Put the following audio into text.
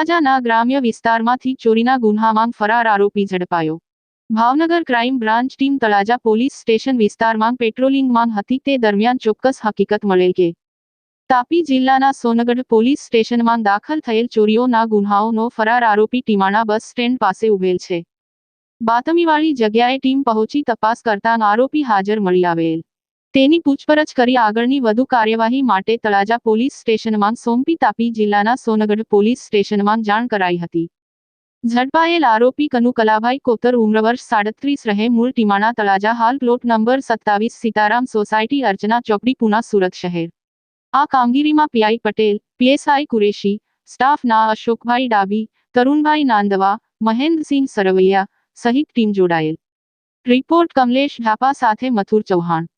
તળાજાના ગ્રામ્ય વિસ્તારમાંથી ચોરીના ગુન્હામાં ફરાર આરોપી ઝડપાયો. Bhavnagar crime branch team Talaja police station વિસ્તારમાં પેટ્રોલિંગમાં હતી તે દરમિયાન ચોક્કસ હકીકત મળેલ કે તાપી જિલ્લાના સોનગઢ પોલીસ સ્ટેશનમાં દાખલ થયેલ ચોરીઓના ગુન્હાઓનો ફરાર આરોપી ટીમાણા બસ સ્ટેન્ડ પાસે ઉભેલ છે. બાતમીવાળી જગ્યાએ ટીમ પહોંચી તપાસ કરતાં આરોપી હાજર મળી આવેલ. તેની પૂછપરછ કરી આગળની વધુ કાર્યવાહી માટે તળાજા પોલીસ સ્ટેશનમાં સોંપી તાપી જિલ્લાના સોનગઢ પોલીસ સ્ટેશનમાં જાણ કરાઈ હતી. ઝડપાયેલ આરોપી કનુ કલાભાઈ કોતર ઉમ્રવર્ષ સાડત્રીસ રહે, મૂળ ટીમાણા તળાજા, હાલ પ્લોટ નંબર સત્તાવીસ, સીતારામ સોસાયટી, અર્ચના ચોકડી, પુના, સુરત શહેર. આ કામગીરીમાં પીઆઈ પટેલ, પીએસઆઈ કુરેશી, સ્ટાફના અશોકભાઈ ડાબી તરુણભાઈ નાંદવા, મહેન્દ્રસિંહ સરવૈયા સહિત ટીમ જોડાયેલ. રિપોર્ટ કમલેશ ઢાપા સાથે મથુર ચૌહાણ.